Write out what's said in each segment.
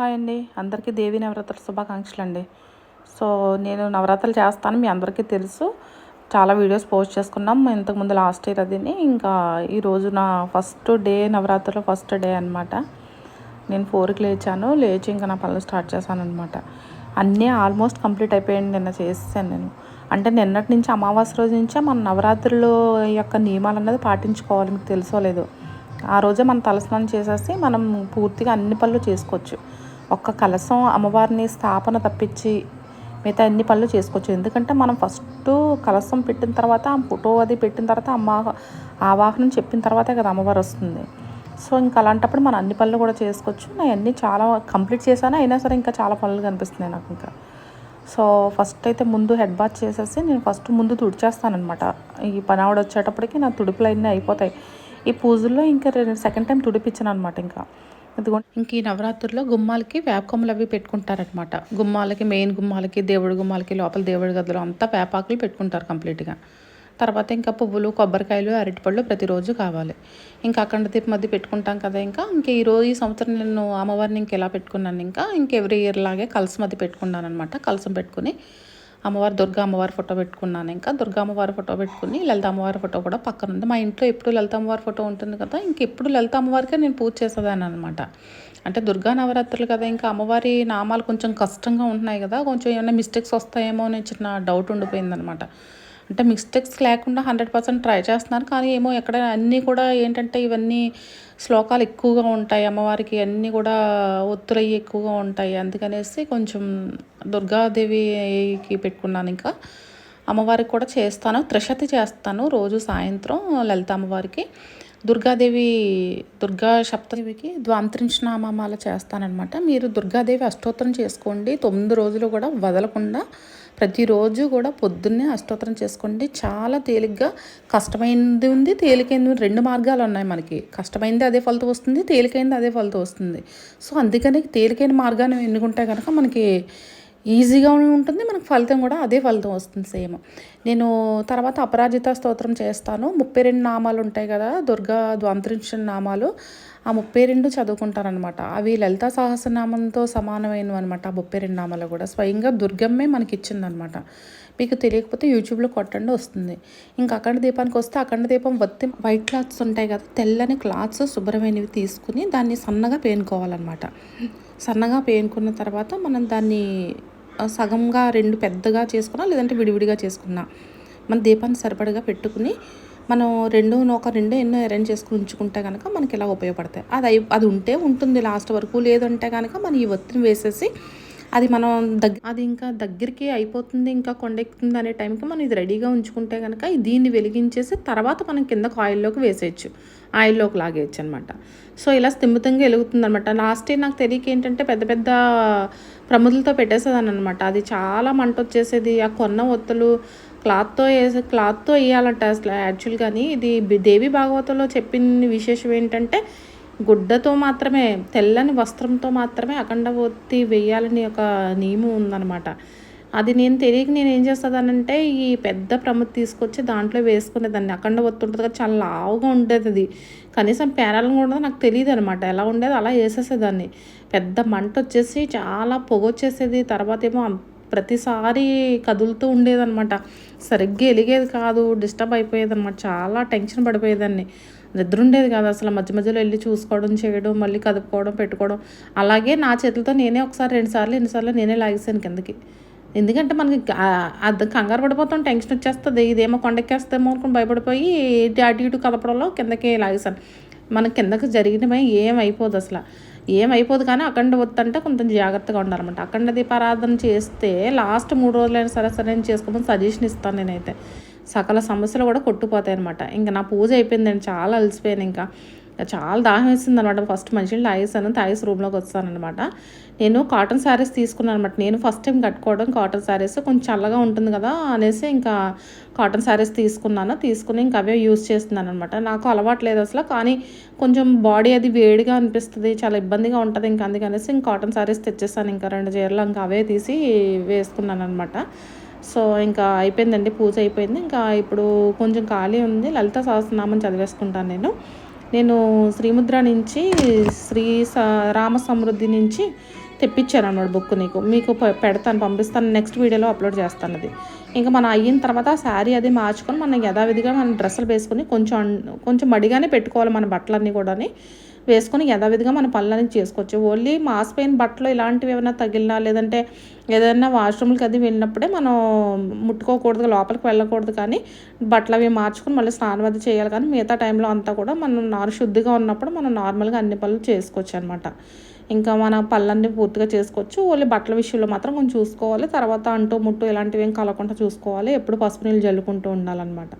Hi అండి. అందరికీ దేవి నవరాత్రుల శుభాకాంక్షలు అండి సో నేను నవరాత్రులు చేస్తాను మీ అందరికీ తెలుసు. చాలా వీడియోస్ పోస్ట్ చేసుకున్నాం. ఇంతకుముందు లాస్ట్ ఇయర్ అదిని. ఇంకా ఈరోజు నా ఫస్ట్ డే నవరాత్రుల ఫస్ట్ డే అనమాట నేను ఫోర్కి లేచాను. లేచి ఇంకా నా పనులు స్టార్ట్ చేశాను అనమాట అన్నీ ఆల్మోస్ట్ కంప్లీట్ అయిపోయాయండి. నిన్న చేసాను నేను. అంటే నిన్నటి నుంచి అమావాస్య రోజు నుంచే మన నవరాత్రులు యొక్క నియమాలు అన్నది పాటించుకోవాలి. మీకు తెలుసో లేదో. ఆ రోజే మనం తలస్నానం చేసేసి మనం పూర్తిగా అన్ని పనులు చేసుకోవచ్చు. ఒక్క కలసం అమ్మవారిని స్థాపన తప్పించి మిగతా అన్ని పనులు చేసుకోవచ్చు. ఎందుకంటే మనం ఫస్ట్ కలసం పెట్టిన తర్వాత ఆ ఫోటో అది పెట్టిన తర్వాత అమ్మ ఆవాహనం చెప్పిన తర్వాతే కదా అమ్మవారు వస్తుంది. సో ఇంకా అలాంటప్పుడు మనం అన్ని పనులు కూడా చేసుకోవచ్చు. నేను అన్నీ చాలా కంప్లీట్ చేశాను? అయినా సరే ఇంకా చాలా పనులు కనిపిస్తున్నాయి నాకు ఇంకా. సో ఫస్ట్ అయితే ముందు హెడ్ బాత్ చేసేసి నేను ఫస్ట్ ముందు తుడిచేస్తానమాట ఈ పని ఆవిడ వచ్చేటప్పటికి నా తుడుపులు అన్నీ అయిపోతాయి. ఈ పూజల్లో ఇంకా సెకండ్ టైం తుడిపించాను అనమాట ఇంకా. అదిగోండి. ఇంక ఈ నవరాత్రుల్లో గుమ్మాలకి వేపకొమ్మలు అవి పెట్టుకుంటారనమాట గుమ్మాలకి మెయిన్ గుమ్మాలకి దేవుడి గుమ్మాలకి లోపల దేవుడి గదిలో అంతా వేపాకులు పెట్టుకుంటారు కంప్లీట్గా. తర్వాత ఇంకా పువ్వులు కొబ్బరికాయలు అరటిపళ్ళు ప్రతిరోజు కావాలి. ఇంకా అఖండ దీపం మధ్య పెట్టుకుంటాం కదా ఇంకా. ఇంక ఈరోజు ఈ సంవత్సరం నేను అమ్మవారిని ఇంక ఎలా పెట్టుకున్నాను ఇంకా ఇంక ఎవ్రీ ఇయర్ లాగే కలసం మధ్య పెట్టుకున్నాను అనమాట కలసం పెట్టుకుని అమ్మవారి దుర్గా అమ్మవారి ఫోటో పెట్టుకున్నాను ఇంకా. దుర్గా అమ్మవారి ఫోటో పెట్టుకుని లలిత అమ్మవారి ఫోటో కూడా పక్కన ఉంది. మా ఇంట్లో ఎప్పుడు లలిత అమ్మవారి ఫోటో ఉంటుంది కదా ఇంక ఎప్పుడు లలిత అమ్మవారికే నేను పూజ చేసేదాన్ని అనమాట అంటే దుర్గా నవరాత్రులు కదా ఇంకా అమ్మవారి నామాలు కొంచెం కష్టంగా ఉంటున్నాయి కదా కొంచెం ఏమైనా మిస్టేక్స్ వస్తాయేమో అని చిన్న డౌట్ ఉండిపోయిందనమాట అంటే మిస్టేక్స్ లేకుండా హండ్రెడ్ పర్సెంట్ ట్రై చేస్తున్నారు. కానీ ఏమో ఎక్కడ అన్నీ కూడా ఏంటంటే ఇవన్నీ శ్లోకాలు ఎక్కువగా ఉంటాయి. అమ్మవారికి అన్నీ కూడా ఒత్తులయ్యి ఎక్కువగా ఉంటాయి. అందుకనేసి కొంచెం దుర్గాదేవికి పెట్టుకున్నాను ఇంకా. అమ్మవారికి కూడా చేస్తాను. త్రిశతి చేస్తాను రోజు సాయంత్రం లలిత అమ్మవారికి. దుర్గాదేవి దుర్గా సప్తదేవికి ద్వాంతరించనామాల చేస్తానన్నమాట. మీరు దుర్గాదేవి అష్టోత్తరం చేసుకోండి. తొమ్మిది రోజులు కూడా వదలకుండా ప్రతిరోజు కూడా పొద్దున్నే అష్టోత్తరం చేసుకోండి చాలా తేలిగ్గా కష్టమైనది ఉంది తేలికైనది రెండు మార్గాలు ఉన్నాయి మనకి. కష్టమైనది అదే ఫలితం వస్తుంది తేలికైనది అదే ఫలితం వస్తుంది. సో అందుకని తేలికైన మార్గాన్ని ఎన్నుకుంటే కనుక మనకి ఈజీగా ఉంటుంది మనకు ఫలితం కూడా అదే ఫలితం వస్తుంది సేమ్. నేను తర్వాత అపరాజిత స్తోత్రం చేస్తాను. ముప్పై రెండు నామాలు ఉంటాయి కదా దుర్గా ద్వాంతరించిన నామాలు ఆ ముప్పై రెండు చదువుకుంటారనమాట అవి లలిత సహస్రనామంతో సమానమైనవి అనమాట ఆ ముప్పై రెండు నామాలు కూడా. స్వయంగా దుర్గమ్మే మనకి ఇచ్చిందనమాట మీకు తెలియకపోతే యూట్యూబ్లో కొట్టండి వస్తుంది. ఇంకా అఖండ దీపానికి వస్తే అఖండ దీపం వత్తి వైట్ క్లాత్స్ ఉంటాయి కదా తెల్లని క్లాత్స్ శుభ్రమైనవి తీసుకుని దాన్ని సన్నగా పేనుకోవాలన్నమాట. సన్నగా పేనుకున్న తర్వాత మనం దాన్ని సగంగా రెండు పెద్దగా చేసుకున్నా లేదంటే విడివిడిగా చేసుకున్నా. మన దీపాన్ని సరిపడగా పెట్టుకుని మనం రెండు ఒక రెండు ఎన్నో అరేంజ్ చేసుకుని ఉంచుకుంటే కనుక మనకి ఇలా ఉపయోగపడతాయి. అది అది ఉంటే ఉంటుంది లాస్ట్ వరకు. లేదంటే కనుక మనం ఈ ఒత్తిని వేసేసి అది మనం దగ్గర అది ఇంకా దగ్గరికి అయిపోతుంది ఇంకా కొండెక్కుతుంది అనే టైంకి మనం ఇది రెడీగా ఉంచుకుంటే కనుక దీన్ని వెలిగించేసి తర్వాత మనం కింద ఆయిల్లోకి వేసేయచ్చు. ఆయిల్లోకి లాగేయచ్చు అనమాట సో ఇలా స్థిమితంగా వెలుగుతుంది అనమాట లాస్ట్ ఇయర్ నాకు తెలియక ఏంటంటే పెద్ద పెద్ద ప్రముదులతో పెట్టేసేదాన్ని అనమాట అది చాలా మంట వచ్చేసేది. ఆ కొన్న ఒత్తులు క్లాత్తో వేసే క్లాత్తో వేయాలంట అసలు యాక్చువల్గాని ఇది దేవి భాగవతంలో చెప్పిన విశేషం ఏంటంటే గుడ్డతో మాత్రమే తెల్లని వస్త్రంతో మాత్రమే అఖండ ఒత్తి వేయాలని ఒక నియమం ఉందన్నమాట. అది నేను తెలియక నేను ఏం చేస్తానంటే ఈ పెద్ద ప్రముఖ తీసుకొచ్చి దాంట్లో వేసుకునేదాన్ని. అఖండ ఒత్తి ఉంటుంది కదా చాలా లావుగా ఉండేది అది. కనీసం పేరాలను కూడా నాకు తెలియదు అనమాట ఎలా ఉండేది అలా వేసేసేదాన్ని. పెద్ద మంట వచ్చేసి చాలా పొగ వచ్చేసేది. తర్వాత ఏమో ప్రతిసారి కదులుతూ ఉండేదన్నమాట. సరిగ్గా ఎలిగేది కాదు డిస్టర్బ్ అయిపోయేది అనమాట చాలా టెన్షన్ పడిపోయేదాన్ని. నిద్ర ఉండేది కాదు అసలు. మధ్య మధ్యలో వెళ్ళి చూసుకోవడం చేయడం మళ్ళీ కదుపుకోవడం పెట్టుకోవడం. అలాగే నా చేతులతో నేనే ఒకసారి రెండుసార్లు ఎన్నిసార్లు నేనే లాగేసాను కిందకి. ఎందుకంటే మనకి అది కంగారు పడిపోతాం టెన్షన్ వచ్చేస్తుంది. ఇదేమో కొండెక్కేస్తేమో అనుకుని భయపడిపోయి అటు ఇటు కదపడంలో కిందకి లాగేసాను మన కిందకి జరిగినమే ఏం అయిపోదు అసలు. ఏమైపోదు కానీ అఖండ వద్దంటే కొంచెం జాగ్రత్తగా ఉండాలన్నమాట. అఖండ దీపారాధన చేస్తే లాస్ట్ మూడు రోజులైనా సరే సరే నేను చేసుకోమని సజెషన్ ఇస్తాను నేనైతే. సకల సమస్యలు కూడా కొట్టుపోతాయి అనమాట ఇంకా నా పూజ అయిపోయిందండి చాలా అలసిపోయాను ఇంకా. చాలా దాహం వేసింది అనమాట ఫస్ట్ మంచిగా తాగేసాను తాగేసి రూమ్లోకి వస్తానమాట నేను కాటన్ శారీస్ తీసుకున్నాను అనమాట నేను ఫస్ట్ టైం కట్టుకోవడం కాటన్ శారీస్. కొంచెం చల్లగా ఉంటుంది కదా అనేసి ఇంకా కాటన్ శారీస్ తీసుకున్నాను. తీసుకుని ఇంకా అవే యూజ్ చేస్తున్నాను అనమాట నాకు అలవాటు లేదు అసలు కానీ కొంచెం బాడీ అది వేడిగా అనిపిస్తుంది చాలా ఇబ్బందిగా ఉంటుంది ఇంకా అందుకనేసి ఇంకా కాటన్ శారీస్ తెచ్చేస్తాను ఇంకా రెండు చీరలు ఇంకా అవే తీసి వేసుకున్నాను అనమాట సో ఇంకా అయిపోయిందండి పూజ అయిపోయింది. ఇంకా ఇప్పుడు కొంచెం ఖాళీ ఉంది. లలిత సహస్రనామం చదివేసుకుంటాను నేను. నేను శ్రీముద్ర నుంచి శ్రీ రామ సమృద్ధి నుంచి తెప్పించాను అన్నమాట బుక్ నీకు. మీకు పెడతాను పంపిస్తాను. నెక్స్ట్ వీడియోలో అప్లోడ్ చేస్తాను అది. ఇంకా మనం అయిన తర్వాత ఆ శారీ అది మార్చుకొని మనం యథావిధిగా మనం డ్రెస్సులు వేసుకొని కొంచెం కొంచెం మడిగానే పెట్టుకోవాలి మన బట్టలన్నీ కూడాని. వేసుకొని యథావిధిగా మన పనులని చేసుకోవచ్చు. ఓన్లీ మాసిపోయిన బట్టలు ఇలాంటివి ఏమైనా తగిలినా లేదంటే ఏదైనా వాష్రూమ్లకి అది వెళ్ళినప్పుడే మనం ముట్టుకోకూడదు లోపలికి వెళ్ళకూడదు కానీ బట్టలు అవి మార్చుకొని మళ్ళీ స్నానం అది చేయాలి కానీ మిగతా టైంలో అంతా కూడా మనం నారు శుద్ధిగా ఉన్నప్పుడు మనం నార్మల్గా అన్ని పనులు చేసుకోవచ్చు అనమాట ఇంకా మన పళ్ళన్నీ పూర్తిగా చేసుకోవచ్చు. ఓన్లీ బట్టల విషయంలో మాత్రం కొంచెం చూసుకోవాలి. తర్వాత అంటూ ముట్టు ఇలాంటివి ఏం కలగకుండా చూసుకోవాలి. ఎప్పుడు పసుపు నీళ్ళు జల్లుకుంటూ ఉండాలన్నమాట.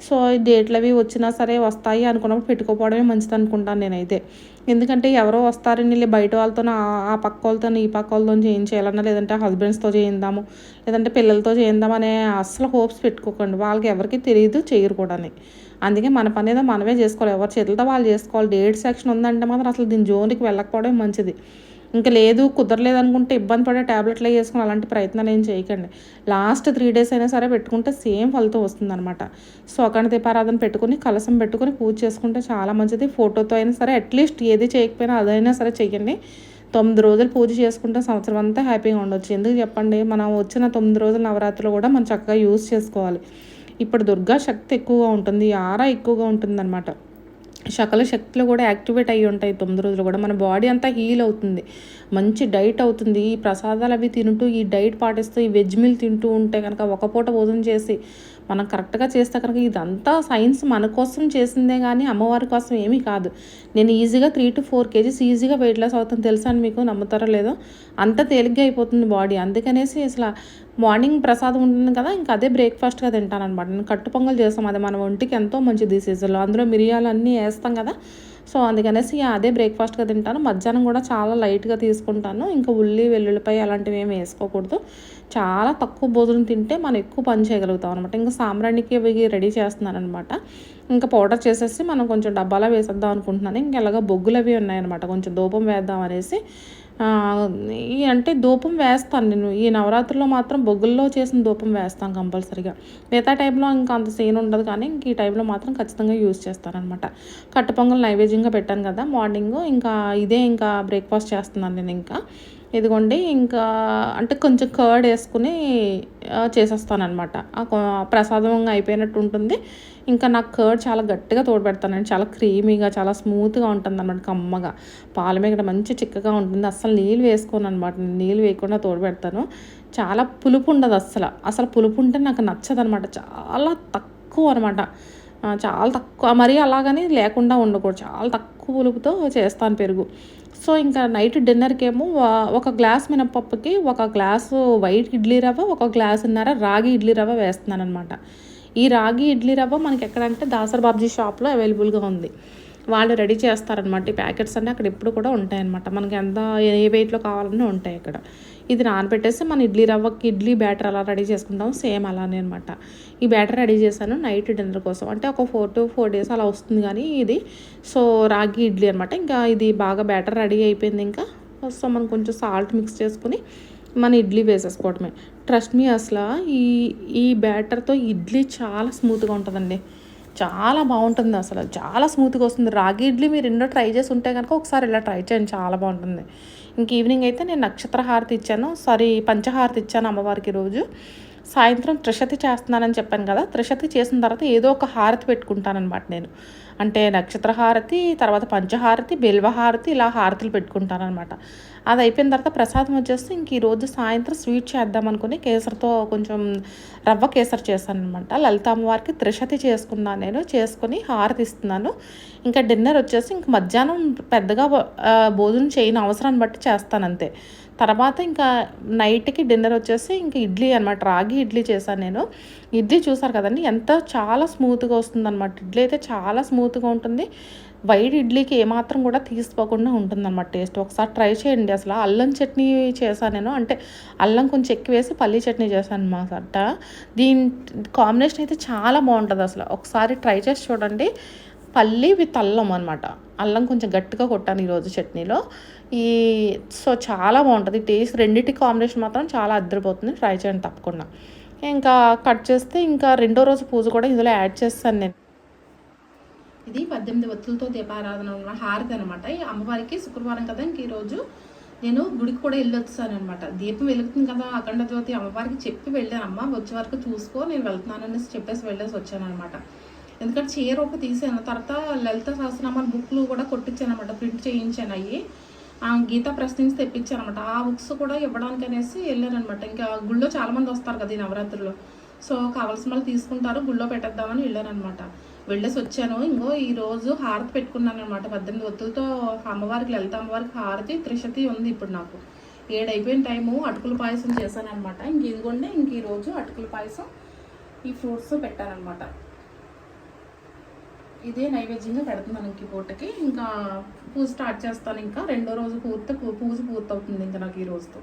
సో డేట్లు అవి వచ్చినా సరే వస్తాయి అనుకున్నప్పుడు పెట్టుకోపోవడమే మంచిది అనుకుంటాను నేనైతే. ఎందుకంటే ఎవరో వస్తారని వెళ్ళి బయట వాళ్ళతో ఆ పక్క వాళ్ళతో ఈ పక్క వాళ్ళతో చేయించేయాలన్నా లేదంటే హస్బెండ్స్తో చేయిందాము లేదంటే పిల్లలతో చేయిందాం అనే అస్సలు హోప్స్ పెట్టుకోకండి. వాళ్ళకి ఎవరికి తెలియదు చేయరు కూడా అందుకే మన పని ఏదో మనమే చేసుకోవాలి. ఎవరి చేతులతో వాళ్ళు చేసుకోవాలి. డేట్ సెక్షన్ ఉందంటే మాత్రం అసలు దీని జోన్కి వెళ్ళకపోవడం మంచిది. ఇంకా లేదు కుదరలేదు అనుకుంటే ఇబ్బంది పడే ట్యాబ్లెట్లు వేసుకుని అలాంటి ప్రయత్నాలు ఏం చేయకండి. లాస్ట్ త్రీ డేస్ అయినా సరే పెట్టుకుంటే సేమ్ ఫలితం వస్తుందనమాట సో అక్కడ దీపారాధన పెట్టుకుని కలసం పెట్టుకుని పూజ చేసుకుంటే చాలా మంచిది. ఫోటోతో అయినా సరే అట్లీస్ట్ ఏది చేయకపోయినా అదైనా సరే చేయండి తొమ్మిది రోజులు పూజ చేసుకుంటే సంవత్సరం అంతా హ్యాపీగా ఉండొచ్చు. ఎందుకు చెప్పండి? మనం వచ్చిన తొమ్మిది రోజుల నవరాత్రులు కూడా మనం చక్కగా యూస్ చేసుకోవాలి. ఇప్పుడు దుర్గా శక్తి ఎక్కువగా ఉంటుంది ఆరా ఎక్కువగా ఉంటుందన్నమాట. సకల శక్తులు కూడా యాక్టివేట్ అయ్యి ఉంటాయి తొమ్మిది రోజులు కూడా. మన బాడీ అంతా హీల్ అవుతుంది. మంచి డైట్ అవుతుంది. ఈ ప్రసాదాలు అవి తింటూ ఈ డైట్ పాటిస్తూ ఈ వెజ్ మీల్ తింటూ ఉంటే కనుక ఒక పూట భోజనం చేసి మనం కరెక్ట్గా చేస్తే కనుక ఇదంతా సైన్స్ మన కోసం చేసిందే కానీ అమ్మవారి కోసం ఏమీ కాదు. నేను ఈజీగా త్రీ టు ఫోర్ కేజీస్ ఈజీగా వెయిట్ లాస్ అవుతుంది తెలుసా అని మీకు? నమ్ముతారో లేదో? అంత తేలిగ్గా అయిపోతుంది బాడీ. అందుకనేసి అసలు మార్నింగ్ ప్రసాదం ఉంటుంది కదా ఇంకా అదే బ్రేక్ఫాస్ట్గా తింటాను అనమాట నేను కట్టు పొంగల్ చేస్తాం. అది మన ఒంటికి ఎంతో మంచిది సీజన్లో. అందులో మిరియాలు అన్నీ వేస్తాం కదా సో అందుకనేసి అదే బ్రేక్ఫాస్ట్గా తింటాను. మధ్యాహ్నం కూడా చాలా లైట్గా తీసుకుంటాను. ఇంకా ఉల్లి వెల్లుల్లిపాయ అలాంటివి ఏమి వేసుకోకూడదు. చాలా తక్కువ భోజనం తింటే మనం ఎక్కువ పని చేయగలుగుతాం అనమాట ఇంకా సాంబ్రాణికి అవి రెడీ చేస్తున్నాను అనమాట ఇంకా పౌడర్ చేసేసి మనం కొంచెం డబ్బాలో వేసేద్దాం అనుకుంటున్నాను. ఇంకా ఎలాగ బొగ్గులు అవి ఉన్నాయన్నమాట. కొంచెం ధూపం వేద్దాం అనేసి అంటే ధూపం వేస్తాను నేను. ఈ నవరాత్రిలో మాత్రం బొగ్గుల్లో చేసిన ధూపం వేస్తాను కంపల్సరీగా. మిగతా టైంలో ఇంకా అంత సీన్ ఉండదు కానీ ఇంక ఈ టైంలో మాత్రం ఖచ్చితంగా యూజ్ చేస్తానమాట కట్ట పొంగల్ నైవేద్యంగా పెట్టాను కదా మార్నింగ్. ఇంకా ఇదే ఇంకా బ్రేక్ఫాస్ట్ చేస్తున్నాను నేను ఇంకా. ఇదిగోండి ఇంకా అంటే కొంచెం కర్డ్ వేసుకుని చేసేస్తానమాట ప్రసాదం అయిపోయినట్టు ఉంటుంది. ఇంకా నాకు కర్డ్ చాలా గట్టిగా తోడబెడతానండి చాలా క్రీమీగా చాలా స్మూత్గా ఉంటుంది అనమాట కమ్మగా. పాల మీద మంచి చిక్కగా ఉంటుంది. అస్సలు నీళ్ళు వేసుకోను అనమాట నీళ్ళు వేయకుండా తోడబెడతాను చాలా పులుపు ఉండదు అస్సలు. అసలు పులుపు ఉంటే నాకు నచ్చదు అనమాట చాలా తక్కువ అనమాట చాలా తక్కువ. మరీ అలాగని లేకుండా ఉండకూడదు. చాలా తక్కువ పులుపుతో చేస్తాను పెరుగు. సో ఇంకా నైట్ డిన్నర్కి ఏమో ఒక గ్లాస్ మినపప్పుకి ఒక గ్లాసు వైట్ ఇడ్లీ రవ్వ ఒక గ్లాసున్నర రాగి ఇడ్లీ రవ్వ వేస్తున్నాను అనమాట ఈ రాగి ఇడ్లీ రవ్వ మనకి ఎక్కడంటే దాసర్ బాబ్జీ షాప్లో అవైలబుల్గా ఉంది. వాళ్ళు రెడీ చేస్తారనమాట ఈ ప్యాకెట్స్ అన్నీ అక్కడ ఎప్పుడు కూడా ఉంటాయన్నమాట. మనకి ఎంత ఏ వెయిట్లో కావాలన్నా ఉంటాయి ఇక్కడ ఇది నానబెట్టేసి మన ఇడ్లీ రవ్వకి ఇడ్లీ బ్యాటర్ అలా రెడీ చేసుకుంటాం. సేమ్ అలానే అనమాట ఈ బ్యాటర్ రెడీ చేశాను నైట్ డిన్నర్ కోసం. అంటే ఒక ఫోర్ టు ఫోర్ డేస్ అలా వస్తుంది కానీ ఇది. సో రాగి ఇడ్లీ అనమాట ఇంకా ఇది బాగా బ్యాటర్ రెడీ అయిపోయింది ఇంకా. సో మనం కొంచెం సాల్ట్ మిక్స్ చేసుకుని మన ఇడ్లీ వేసేసుకోవడమే ట్రస్ట్ మీ అసలు ఈ ఈ బ్యాటర్తో ఇడ్లీ చాలా స్మూత్గా ఉంటుందండి. చాలా బాగుంటుంది అసలు. చాలా స్మూత్గా వస్తుంది. రాగి ఇడ్లీ మీరు ఎన్నో ట్రై చేసి ఉంటే కనుక ఒకసారి ఇలా ట్రై చేయండి. చాలా బాగుంటుంది. ఇంక ఈవినింగ్ అయితే నేను నక్షత్ర హారతి ఇచ్చాను. సారీ పంచహారతి ఇచ్చాను అమ్మవారికి రోజు. సాయంత్రం త్రిశతి చేస్తున్నానని చెప్పాను కదా. త్రిశతి చేసిన తర్వాత ఏదో ఒక హారతి పెట్టుకుంటానమాట నేను. అంటే నక్షత్ర హారతి తర్వాత పంచహారతి బిల్వహారతి ఇలా హారతులు పెట్టుకుంటానమాట అది అయిపోయిన తర్వాత ప్రసాదం వచ్చేసి ఇంక ఈరోజు సాయంత్రం స్వీట్ చేద్దాం అనుకుని కేసరితో కొంచెం రవ్వ కేసరి చేశాను అనమాట లలిత అమ్మవారికి త్రిషతి చేసుకున్నాను నేను చేసుకొని హారతి ఇస్తున్నాను. ఇంకా డిన్నర్ వచ్చేసి ఇంక మధ్యాహ్నం పెద్దగా భోజనం చేయని అవసరాన్ని బట్టి చేస్తాను అంతే. తర్వాత ఇంకా నైట్కి డిన్నర్ వచ్చేసి ఇంకా ఇడ్లీ అనమాట రాగి ఇడ్లీ చేశాను నేను. ఇడ్లీ చూసారు కదండి ఎంత చాలా స్మూత్గా వస్తుంది అనమాట ఇడ్లీ అయితే చాలా స్మూత్గా ఉంటుంది. వైట్ ఇడ్లీకి ఏమాత్రం కూడా తీసిపోకుండా ఉంటుంది అనమాట టేస్ట్. ఒకసారి ట్రై చేయండి అసలు. అల్లం చట్నీ చేశాను నేను. అంటే అల్లం కొంచెం ఎక్కువ వేసి పల్లీ చట్నీ చేశాను అనమాట దీని కాంబినేషన్ అయితే చాలా బాగుంటుంది అసలు. ఒకసారి ట్రై చేసి చూడండి. పల్లి విత్ అల్లం అనమాట అల్లం కొంచెం గట్టిగా కొట్టాను ఈరోజు చట్నీలో. ఈ సో చాలా బాగుంటుంది. టేస్ట్ రెండింటి కాంబినేషన్ మాత్రం చాలా అద్దరిపోతుంది. ట్రై చేయండి తప్పకుండా. ఇంకా కట్ చేస్తే ఇంకా రెండో రోజు పూజ కూడా ఇందులో యాడ్ చేస్తాను నేను. ఇది పద్దెనిమిది ఒత్తులతో దీపారాధన ఉన్న హారతి అనమాట ఈ అమ్మవారికి శుక్రవారం కదా ఇంక ఈరోజు నేను గుడికి కూడా వెళ్ళి వచ్చాను అనమాట దీపం వెలుగుతుంది కదా అఖండ జ్యోతి అమ్మవారికి చెప్పి వెళ్ళాను. అమ్మ వచ్చే వరకు చూసుకో నేను వెళ్తున్నానని చెప్పేసి వెళ్ళేసి వచ్చాను అనమాట ఎందుకంటే చీర ఒక తీసాను. తర్వాత లలిత సహస్రనామాల బుక్లు కూడా కొట్టించాను అనమాట ప్రింట్ చేయించాను అవి ఆ గీతా ప్రెస్ నుంచి తెప్పించాను అనమాట ఆ బుక్స్ కూడా ఇవ్వడానికి అనేసి వెళ్ళాను అనమాట ఇంకా గుళ్ళో చాలామంది వస్తారు కదా ఈ నవరాత్రుల్లో సో కావాల్సిన వాళ్ళు తీసుకుంటారు గుళ్ళో పెట్టేద్దామని వెళ్ళానమాట వెళ్ళేసి వచ్చాను. ఇంకో ఈరోజు హారతి పెట్టుకున్నాను అనమాట పద్దెనిమిది ఒత్తులతో అమ్మవారికి లలిత అమ్మవారికి హారతి త్రిశతి ఉంది ఇప్పుడు నాకు. ఏడైపోయిన టైము అటుకుల పాయసం చేశాను అనమాట ఇంక ఇదిగోండి ఇంక ఈరోజు అటుకుల పాయసం ఈ ఫ్రూట్స్ పెట్టానమాట ఇదే నైవేద్యంగా పెడుతున్నాను ఇంక ఈ పూటకి ఇంకా పూజ స్టార్ట్ చేస్తాను ఇంకా. రెండో రోజు పూర్తి పూజ పూర్తవుతుంది ఇంకా నాకు ఈ రోజుతో.